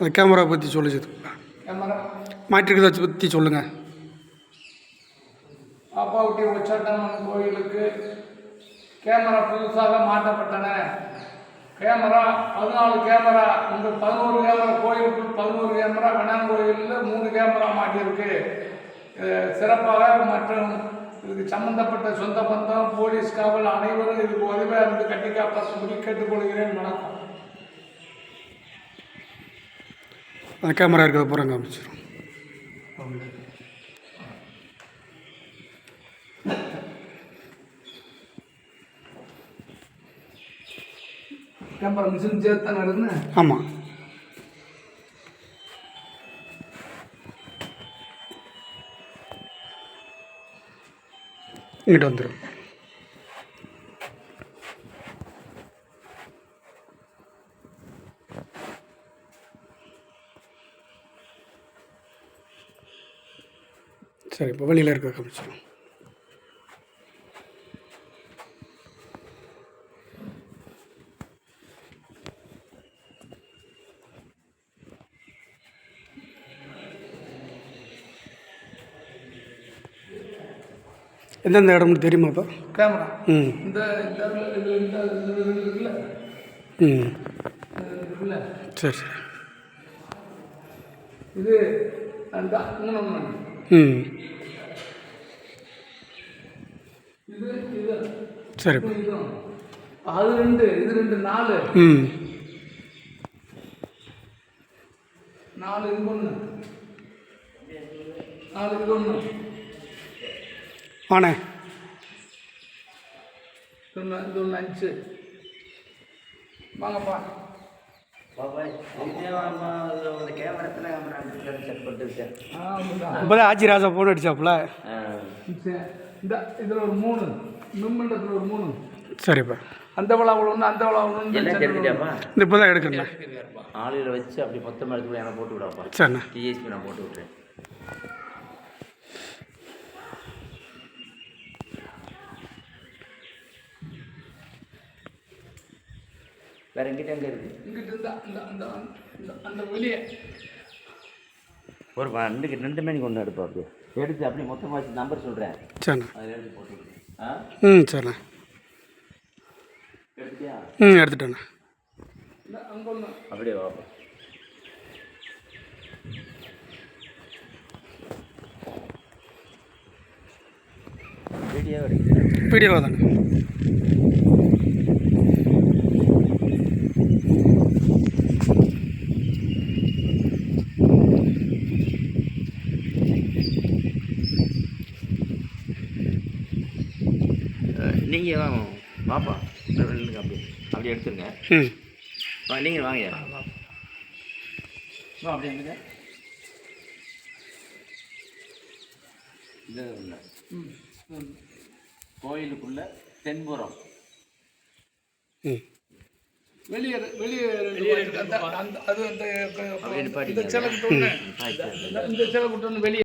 அந்த கேமரா பற்றி சொல்லுச்சு கேமரா மாற்றிருக்கிறத பற்றி சொல்லுங்கள் பாப்பாவுட்டி உச்சட்டம்மன் கோயிலுக்கு கேமரா புதுசாக மாட்டப்பட்டன கேமரா பதினாலு கேமரா இந்த பதினோரு கேமரா கோயிலுக்குள் பதினோரு கேமரா கோயிலில் மூணு கேமரா மாட்டியிருக்கு. சிறப்பாக மற்றும் இதுக்கு சம்பந்தப்பட்ட சொந்த பந்தம் போலீஸ் காவல் அனைவரும் இதுக்கு உதவியாக இருந்து கட்டி காப்பாற்றும்படி கேட்டுக்கொள்கிறேன். வணக்கம். அந்த கேமரா இருக்கிறத பூரா காமிச்சிடும் கேமரா மிஷின் சேர்த்து இருந்தேன் ஆமாம் இங்கிட்ட வந்துடும் சரி இப்போ வெளியில் இருக்க காமிச்சிடும் எந்தெந்த இடம்னு தெரியுமாப்பா கேமரா ம் இந்த ம் சரி சரி இது அந்த மூணு ம். இதுவும் அது ரெண்டு இது ரெண்டு நாலு. ம். நாலு இது ஒன்று நாலு இது ஒன்று ஆனே இது ஒன்று இது ஒன்று அஞ்சு. வாங்கப்பா. இப்போ தான் ஆச்சி ராஜா ஃபோன் அடிச்சாப்புல. இந்த இதில் ஒரு மூணு மிம்மண்டத்தில் ஒரு மூணு. சரிப்பா. அந்த விழாவில் ஒன்று அந்த விழாவில் ஒன்று இந்த இப்போ தான் எடுக்கணும். ஆளுகளை வச்சு அப்படி மொத்தமாக எடுத்து எனக்கு போட்டு விடாப்பா சரிண்ணா. டிஎஸ்பி நான் போட்டு விட்றேன் வேற எங்கிட்ட எங்க இருக்கு? இங்கிட்டு இந்த அந்த அந்த அந்த வெளியே ஒரு ரெண்டு ரெண்டு மணிக்கு ஒன்று எடுப்பா அப்படியே. எடுத்து அப்படியே மொத்தமாக வச்சு நம்பர் சொல்கிறேன் சரிண்ணா அதில் எடுத்து போட்டு. ஆ? ம் சரிண்ணா எடுத்தியா ம் எடுத்துட்டேண்ணா அப்படியே வாப்பா வீடியோ எடுக்கிறேன். வீடியோவில் தானே? நீங்கள் வாங்க. வாப்பா. ரெண்டுங்க அப்படியே அப்படியே எடுத்துருங்க. ம். வா நீங்கள் வாங்க. இது இல்லை ம் கோயிலுக்குள்ள தென்புறம். ம். வெளியே வெளியே அந்த அந்த அது அந்த. இந்த சிலை குட்டு ஒன்று ஆயிடுச்சு இந்த சிலை குட்டு ஒன்று வெளியே